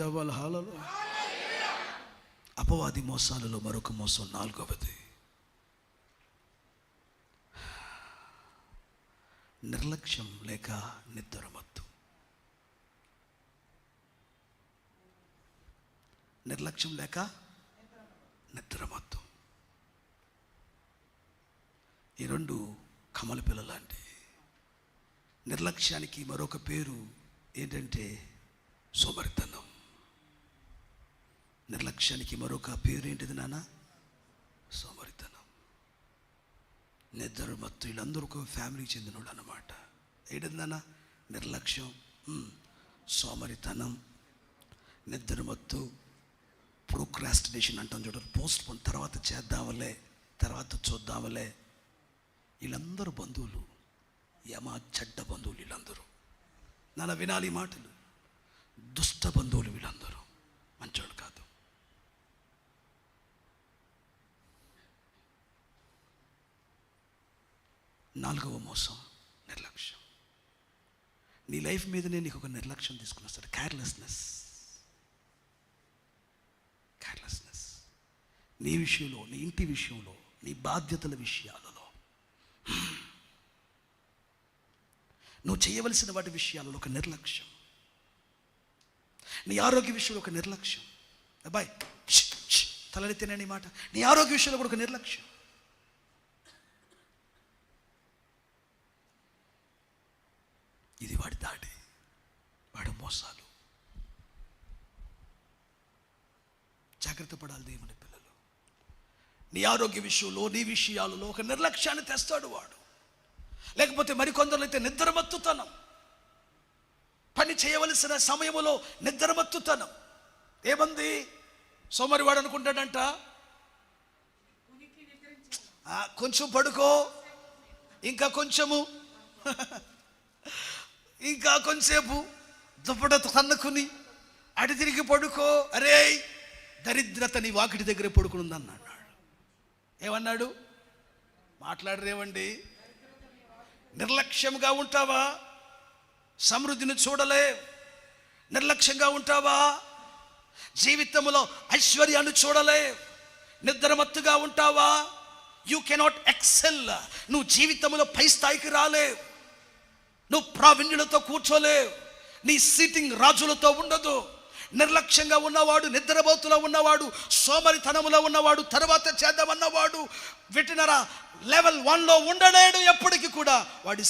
జవాల హాలలో. అపవాది మోసాలలో మరొక మోసం నాలుగవది. నిర్లక్ష్యం లేక నిద్రమత్తు నిర్లక్ష్యం లేక నిద్రమత్తు ఈ రెండు కమల పిల్లలాంటి నిర్లక్ష్యానికి మరొక పేరు ఏంటంటే సోమరితనం. నిర్లక్ష్యానికి మరొక పేరేంటిది నాన్న సోమరితనం. నిద్ర మత్తు వీళ్ళందరూ ఒక ఫ్యామిలీకి చెందినోడు అనమాట ఏంటిది నాన్న నిర్లక్ష్యం. సోమరితనం. నిద్ర మత్తు. ప్రోక్రాస్టినేషన్ అంటాం చూడండి పోస్ట్ పోన్ తర్వాత చేద్దామలే తర్వాత చూద్దామలే వీళ్ళందరూ బంధువులు. యమా చెడ్డ బంధువులు వీళ్ళందరూ. నాన్న వినాలి ఈ మాటలు. దుష్ట బంధువులు వీళ్ళందరూ. నాలుగవ మోసం నిర్లక్ష్యం. నీ లైఫ్ మీదనే నీకు ఒక నిర్లక్ష్యం తీసుకుని వస్తాడు. కేర్లెస్నెస్ కేర్లెస్నెస్ నీ విషయంలో నీ ఇంటి విషయంలో నీ బాధ్యతల విషయాలలో. నువ్వు చేయవలసిన వాటి విషయాలలో ఒక నిర్లక్ష్యం. నీ ఆరోగ్య విషయంలో ఒక నిర్లక్ష్యం. అబ్బాయి తలెత్తినని మాట. నీ ఆరోగ్య విషయంలో కూడా ఒక నిర్లక్ష్యం ఇది వాడి దాడి వాడి మోసాలు. జాగ్రత్త పడాలి దేవుని పిల్లలు. నీ ఆరోగ్య విషయంలో నీ విషయాలలో ఒక నిర్లక్ష్యాన్ని తెస్తాడు వాడు. లేకపోతే మరికొందరు అయితే నిద్రమత్తుతనం. పని చేయవలసిన సమయంలో నిద్రమత్తుతనం. ఏమంది? సోమరివాడు అనుకుంటాడంట కొంచెం పడుకో ఇంకా కొంచెము ఇంకా కొంచెంసేపు. దుప్పట కన్నుకుని అటు తిరిగి పడుకో అరే దరిద్రత నీ వాకిటి దగ్గర పడుకుని అన్నాడు ఏమన్నాడు? మాట్లాడరేమండి? నిర్లక్ష్యంగా ఉంటావా? సమృద్ధిని చూడలే. నిర్లక్ష్యంగా ఉంటావా? జీవితంలో ఐశ్వర్యాన్ని చూడలే. నిద్రమత్తుగా ఉంటావా? యూ కెనాట్ ఎక్సెల్ నువ్వు జీవితంలో పై స్థాయికి రాలేవు నువ్వు ప్రావీణ్యులతో కూర్చోలేవు నీ సీటింగ్ రాజులతో ఉండదు. నిర్లక్ష్యంగా ఉన్నవాడు నిద్రపోతులో ఉన్నవాడు సోమరితనములో ఉన్నవాడు తర్వాత చేద్దామన్నవాడు వెటినరా లెవెల్ వన్లో ఉండలేడు ఎప్పటికీ కూడా. వాడి